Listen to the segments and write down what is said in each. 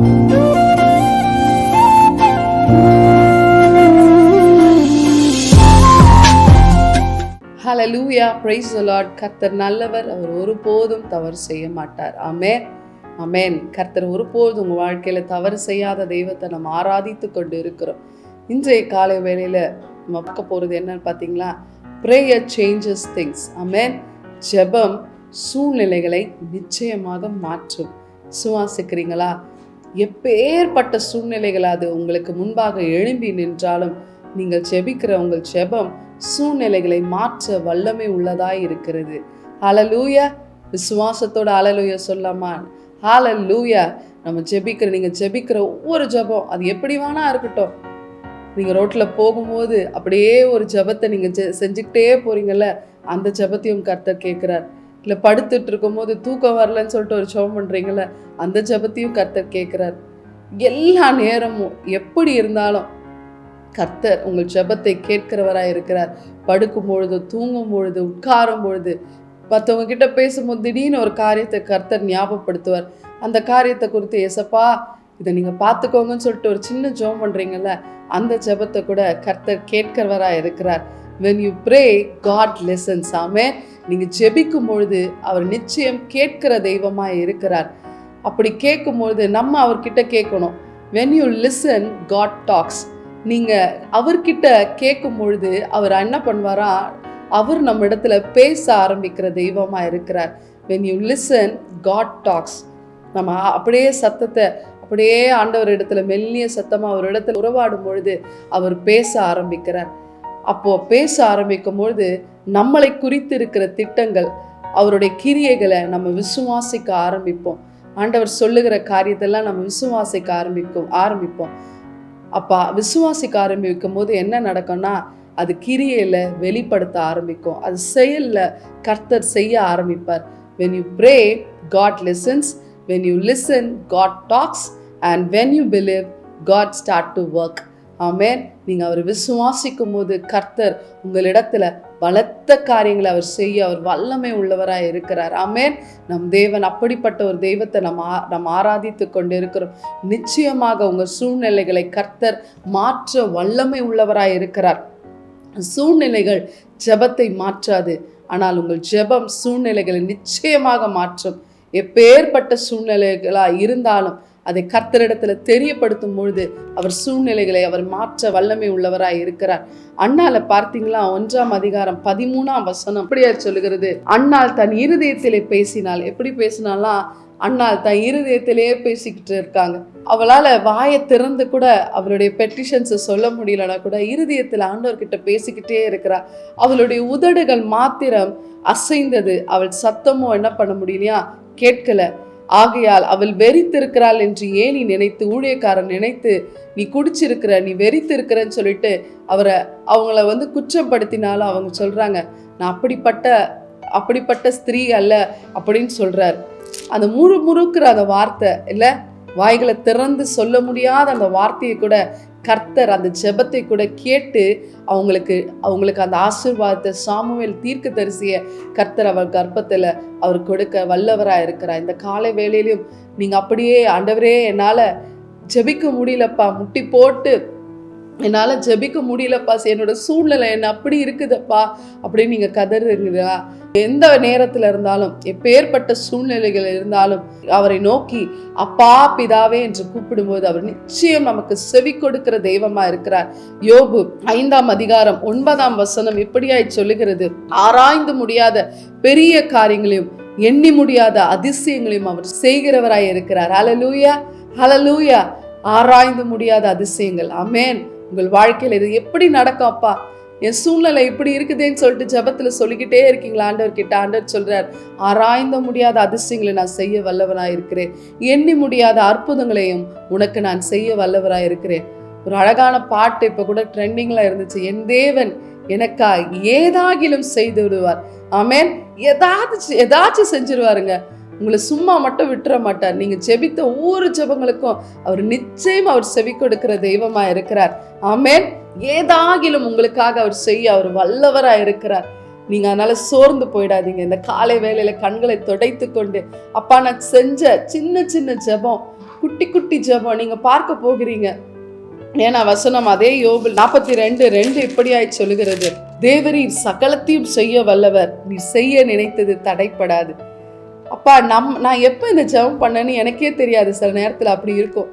Hallelujah price the கர்த்தர் நல்லவர் அவர் ஒருபோதும் தவறு செய்ய மாட்டார். அமேன் அமேன் கர்த்தர் ஒருபோதும் உங்கள் வாழ்க்கையில் தவறு செய்யாத தெய்வத்தை நம்ம ஆராதித்து கொண்டு இருக்கிறோம். இன்றைய காலை வேளையில் நம்ம பார்க்க போகிறது என்னன்னு பார்த்தீங்களா? ப்ரேயர் சேஞ்சஸ் திங்ஸ் அமேன் ஜெபம் சூழ்நிலைகளை நிச்சயமாக மாற்றும். சுவாசிக்கிறீங்களா? எப்பேற்பட்ட சூழ்நிலைகள் அது உங்களுக்கு முன்பாக எழும்பி நின்றாலும் நீங்கள் ஜெபிக்கிற உங்கள் ஜெபம் சூழ்நிலைகளை மாற்ற வல்லமை உள்ளதாய் இருக்கிறது. ஹalleluya விசுவாசத்தோட ஹalleluya சொல்லாமா ஹalleluya நம்ம ஜெபிக்கிற நீங்கள் ஜெபிக்கிற ஒவ்வொரு ஜெபம் அது எப்படி வேணா இருக்கட்டும். நீங்கள் ரோட்டில் போகும்போது அப்படியே ஒரு ஜெபத்தை நீங்கள் செஞ்சுக்கிட்டே போறீங்கல்ல அந்த ஜெபத்தையும் கர்த்தர் கேட்குறார். இல்லை படுத்துட்டு இருக்கும்போது தூக்கம் வரலன்னு சொல்லிட்டு ஒரு ஜெபம் பண்ணுறீங்களே அந்த ஜெபத்தையும் கர்த்தர் கேட்குறார். எல்லா நேரமும் எப்படி இருந்தாலும் கர்த்தர் உங்கள் ஜெபத்தை கேட்கிறவராக இருக்கிறார். படுக்கும் பொழுது தூங்கும் பொழுது உட்காரும் பொழுது மற்றவங்க கிட்ட பேசும்போது திடீர்னு ஒரு காரியத்தை கர்த்தர் ஞாபகப்படுத்துவார். அந்த காரியத்தை குறித்து எசப்பா இதை நீங்கள் பார்த்துக்கோங்கன்னு சொல்லிட்டு ஒரு சின்ன ஜோம் பண்ணுறீங்கல்ல அந்த ஜெபத்தை கூட கர்த்தர் கேட்கிறவராக இருக்கிறார். When you pray God listens ஆமே நீங்கள் ஜெபிக்கும் பொழுது அவர் நிச்சயம் கேட்கிற தெய்வமாக இருக்கிறார். அப்படி கேட்கும் பொழுது நம்ம அவர்கிட்ட கேட்கணும். When you listen God talks நீங்கள் அவர்கிட்ட கேட்கும் பொழுது அவர் என்ன பண்ணுவாரா? அவர் நம்ம இடத்துல பேச ஆரம்பிக்கிற தெய்வமாக இருக்கிறார். When you listen God talks நம்ம அப்படியே சத்தத்தை அப்படியே ஆண்டவர் இடத்துல மெல்லிய சத்தமாக அவர் இடத்துல உறவாடும் பொழுது அவர் பேச ஆரம்பிக்கிறார். அப்போ பேச ஆரம்பிக்கும் பொழுது நம்மளை குறித்து இருக்கிற திட்டங்கள் அவருடைய கிரியைகளை நம்ம விசுவாசிக்க ஆரம்பிப்போம். ஆண்டவர் சொல்லுகிற காரியத்தெல்லாம் நம்ம விசுவாசிக்க ஆரம்பிக்கும் ஆரம்பிப்போம். அப்பா விசுவாசிக்க ஆரம்பிக்கும் போது என்ன நடக்கும்னா அது கிரியையில் வெளிப்படுத்த ஆரம்பிக்கும். அது செயலில் கர்த்தர் செய்ய ஆரம்பிப்பார். When you pray God listens when you listen God talks and when you believe God start to work ஆமேன். நீங்கள் அவர் விசுவாசிக்கும் போது கர்த்தர் உங்களிடத்துல பலத்த காரியங்களை அவர் செய்ய அவர் வல்லமை உள்ளவராக இருக்கிறார். ஆமேன். நம் தேவன் அப்படிப்பட்ட ஒரு தெய்வத்தை நம்ம நம் நம்ம ஆராதித்து கொண்டு இருக்கிறோம் நிச்சயமாக உங்கள் சூழ்நிலைகளை கர்த்தர் மாற்ற வல்லமை உள்ளவராக இருக்கிறார். சூழ்நிலைகள் ஜெபத்தை மாற்றாது. ஆனால் உங்கள் ஜெபம் சூழ்நிலைகளை நிச்சயமாக மாற்றும். எப்பேற்பட்ட சூழ்நிலைகளாக இருந்தாலும் அதை கர்த்தரிடத்துல தெரியப்படுத்தும் பொழுது அவர் சூழ்நிலைகளை அவர் மாற்ற வல்லமை உள்ளவராய் இருக்கிறார். அண்ணால பார்த்தீங்களா? ஒன்றாம் அதிகாரம் பதிமூணாம் வசனம் அப்படியா சொல்லுகிறது. அண்ணால் தன் இருதயத்திலே பேசினாள் எப்படி பேசினாலாம் அண்ணால் தன் இருதயத்திலேயே பேசிக்கிட்டு இருக்காங்க. அவளால வாயை திறந்து கூட அவளுடைய பெட்டிஷன்ஸை சொல்ல முடியலனா கூட இருதயத்தில் ஆண்டவர்கிட்ட பேசிக்கிட்டே இருக்கிறா. அவளுடைய உதடுகள் மாத்திரம் அசைந்தது. அவள் சத்தமும் என்ன பண்ண முடியலையா? கேட்கல. ஆகையால் அவள் வெறித்திருக்கிறாள் என்று ஏனி நினைத்து ஊழியக்காரன் நினைத்து நீ குடிச்சிருக்கிற நீ வெறித்திருக்கிறன்னு சொல்லிட்டு அவரை அவங்கள வந்து குற்றப்படுத்தினாலும் அவங்க சொல்றாங்க நான் அப்படிப்பட்ட அப்படிப்பட்ட ஸ்திரீ அல்ல அப்படின்னு சொல்றார். அந்த முறு முறுக்கிற அந்த வார்த்தை இல்லை வாய்களை திறந்து சொல்ல முடியாத அந்த வார்த்தையை கூட கர்த்தர் அந்த ஜெபத்தை கூட கேட்டு அவங்களுக்கு அவங்களுக்கு அந்த ஆசீர்வாதத்தை சாமுவேல் தீர்க்க தரிசிய கர்த்தர் அவர் கர்ப்பத்தில் அவர் கொடுக்க வல்லவராக இருக்கிறார். இந்த காலை வேலையிலையும் நீங்கள் அப்படியே ஆண்டவரே என்னால் ஜெபிக்க முடியலப்பா. முட்டி போட்டு என்னால் ஜெபிக்க முடியலப்பா என்னோட சூழ்நிலை என்ன அப்படி இருக்குதுப்பா அப்படின்னு நீங்கள் கதறுங்களா எந்த நேரத்தில் இருந்தாலும் எப்பேற்பட்ட சூழ்நிலைகள் இருந்தாலும் அவரை நோக்கி அப்பா பிதாவே என்று கூப்பிடும்போது அவர் நிச்சயம் நமக்கு செவி கொடுக்கிற தெய்வமா இருக்கிறார். யோபு ஐந்தாம் அதிகாரம் ஒன்பதாம் வசனம் இப்படியாய் சொல்லுகிறது. ஆராய்ந்து முடியாத பெரிய காரியங்களையும் எண்ணி முடியாத அதிசயங்களையும் அவர் செய்கிறவராய் இருக்கிறார். ஹalleluya ஹலலூயா ஆராய்ந்து முடியாத அதிசயங்கள். அமேன் உங்கள் வாழ்க்கையில் இது எப்படி நடக்கும் அப்பா? என் சூழ்நிலை இப்படி இருக்குதேன்னு சொல்லிட்டு ஜபத்தில் சொல்லிக்கிட்டே இருக்கீங்களா? ஆண்டவர் கிட்ட ஆண்டவர் சொல்கிறார் ஆராய்ந்த முடியாத அதிசயங்களை நான் செய்ய வல்லவனாக இருக்கிறேன். எண்ணி முடியாத அற்புதங்களையும் உனக்கு நான் செய்ய வல்லவராக இருக்கிறேன். ஒரு அழகான பாட்டு இப்போ கூட ட்ரெண்டிங்கில் இருந்துச்சு. என் தேவன் எனக்காய் ஏதாகிலும் செய்து விடுவார். ஆமேன் ஏதாச்சும் ஏதாச்சும் செஞ்சிருவாருங்க. உங்களை சும்மா மட்டும் விட்டுற மாட்டார். நீங்கள் ஜெபித்த ஒவ்வொரு ஜெபங்களுக்கும் அவர் நிச்சயம் அவர் செவி கொடுக்கிற தெய்வமாக இருக்கிறார். ஆமேன். ஏதாகிலும் உங்களுக்காக அவர் செய்ய அவர் வல்லவராக இருக்கிறார். நீங்கள் அதனால் சோர்ந்து போயிடாதீங்க. இந்த காலை வேலையில் கண்களை துடைத்து கொண்டு அப்பா நான் செஞ்ச சின்ன சின்ன ஜெபம் குட்டி குட்டி ஜெபம் நீங்கள் பார்க்க போகிறீங்க. ஏன்னா வசனம் அதே யோபில் நாற்பத்தி ரெண்டு ரெண்டு இப்படியாய் சொல்லுகிறது. தேவரீர் சகலத்தையும் செய்ய வல்லவர். நீ செய்ய நினைத்தது தடைப்படாது. அப்பா நம் நான் எப்போ இந்த ஜெபம் பண்ணேன்னு எனக்கே தெரியாது. சில நேரத்தில் அப்படி இருக்கும்.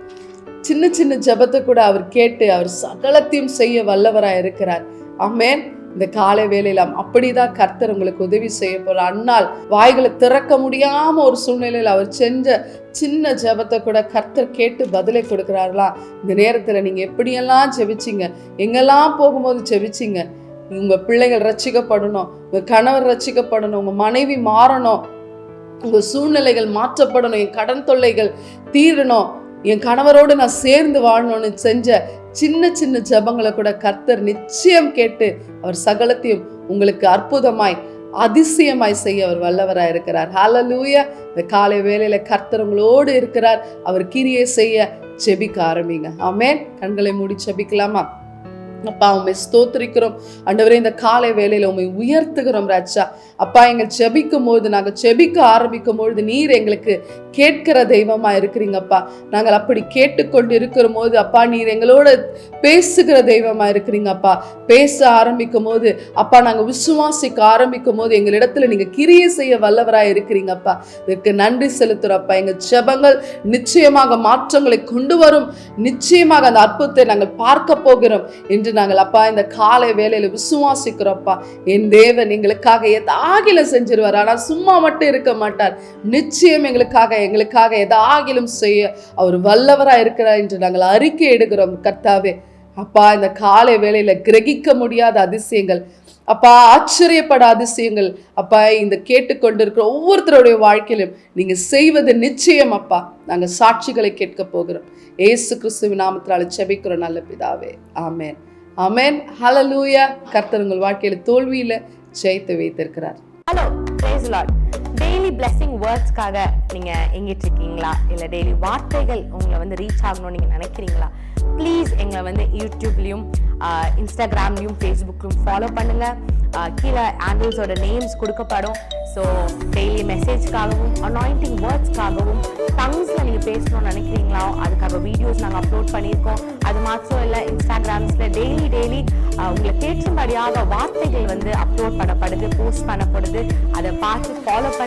சின்ன சின்ன ஜெபத்தை கூட அவர் கேட்டு அவர் சகலத்தையும் செய்ய வல்லவராக இருக்கிறார். அம்மேன் இந்த காலை வேலையில அப்படிதான் கர்த்தர் உங்களுக்கு உதவி செய்ய போற அண்ணால் வாய்களை திறக்க முடியாம ஒரு சூழ்நிலையில் அவர் செஞ்ச சின்ன ஜெபத்தை கூட கர்த்தர் கேட்டு பதிலை கொடுக்குறார்களா? இந்த நேரத்தில் நீங்க எப்படியெல்லாம் ஜெபிச்சீங்க? எங்கெல்லாம் போகும்போது ஜெபிச்சிங்க? உங்க பிள்ளைகள் ரசிக்கப்படணும் உங்க கணவர் ரசிக்கப்படணும் உங்க மனைவி மாறணும். உங்கள் சூழ்நிலைகள் மாற்றப்படணும் என் கடன் தொல்லைகள் தீரணும் என் கணவரோடு நான் சேர்ந்து வாழணும்னு செஞ்ச சின்ன சின்ன ஜெபங்களை கூட கர்த்தர் நிச்சயம் கேட்டு அவர் சகலத்தையும் உங்களுக்கு அற்புதமாய் அதிசயமாய் செய்ய அவர் வல்லவராக இருக்கிறார். ஹalleluya இந்த காலை வேலையில் கர்த்தர் உங்களோடு இருக்கிறார். அவர் கிரியை செய்ய செபிக்க ஆரம்பிங்க. ஆமேன் கண்களை மூடி செபிக்கலாமா அப்பா உண்மை ஸ்தோத்திரிக்கிறோம். அண்டவரே இந்த காலை வேலையில் உண்மை உயர்த்துகிறோம் ராஜா. அப்பா எங்கள் செபிக்கும் பொழுது நாங்கள் செபிக்க ஆரம்பிக்கும் பொழுது நீர் எங்களுக்கு கேட்கிற தெய்வமா இருக்கிறீங்கப்பா. நாங்கள் அப்படி கேட்டுக்கொண்டு இருக்கிற போது அப்பா நீர் எங்களோட பேசுகிற தெய்வமா இருக்கிறீங்கப்பா. பேச ஆரம்பிக்கும் போது அப்பா நாங்கள் விசுவாசிக்க ஆரம்பிக்கும் போது எங்களிடத்துல நீங்க கிரியை செய்ய வல்லவராக இருக்கிறீங்கப்பா. இதற்கு நன்றி செலுத்துறப்பா. எங்க ஜபங்கள் நிச்சயமாக மாற்றங்களை கொண்டு வரும். நிச்சயமாக அந்த அற்புதத்தை நாங்கள் பார்க்க போகிறோம் என்று நாங்கள் அப்பா இந்த காலை வேலையில விசுவாசிக்கிறோம்ப்பா. என் தேவன் எங்களுக்காக எதாகிலும் செஞ்சிருவார். ஆனால் சும்மா மட்டும் இருக்க மாட்டார். நிச்சயம் எங்களுக்காக எங்களுக்காக எதாகிலும் செய்ய அவர் வல்லவராக இருக்கிறார் என்று நாங்கள் அறிக்கை எடுக்கிறோம். கர்த்தாவே அப்பா இந்த காலை வேளையில் கிரகிக்க முடியாத அதிசயங்கள் அப்பா ஆச்சரியப்பட அதிசயங்கள் அப்பா இந்த கேட்டுக்கொண்டிருக்கிற ஒவ்வொருத்தருடைய வாழ்க்கையிலும் நீங்க செய்வது நிச்சயம் அப்பா. நாங்க சாட்சிகளை கேட்க போகிறோம். ஏசு கிறிஸ்துவ நாமத்தினால செபிக்கிறோம் நல்ல பிதாவே. ஆமேன். ஆமென். ஹalleluya. கர்த்தர் உங்கள் வாழ்க்கையில தோல்வியில ஜெயித்து வைத்திருக்கிறார். ஹலோ டெய்லி பிளெஸிங் வேர்ட்ஸ்க்காக நீங்க எங்கிட்டு இருக்கீங்களா இல்லை டெய்லி வார்த்தைகள் உங்களை வந்து ரீச் ஆகணும்னு நீங்க நினைக்கிறீங்களா? ப்ளீஸ் எங்களை வந்து யூடியூப்லயும் இன்ஸ்டாகிராம்லயும் ஃபேஸ்புக்லையும் ஃபாலோ பண்ணுங்கள் கீழே ஆண்டில்ஸோட நேம்ஸ் கொடுக்கப்படும். ஸோ டெய்லி மெசேஜ்க்காகவும் அனாயிண்டிங் வேர்ட்ஸ்க்காகவும் டங்ஸில் நீங்கள் பேசணும்னு நினைக்கிறீங்களா அதுக்காக வீடியோஸ் நாங்கள் அப்லோட் பண்ணியிருக்கோம். அது மாத்திரம் இல்லை இன்ஸ்டாகிராம்ஸில் டெய்லி டெய்லி உங்களை கேட்கும்படியாக வார்த்தைகள் வந்து அப்லோட் பண்ணப்படுது போஸ்ட் பண்ணப்படுது. அதை பார்த்து ஃபாலோ பண்ணி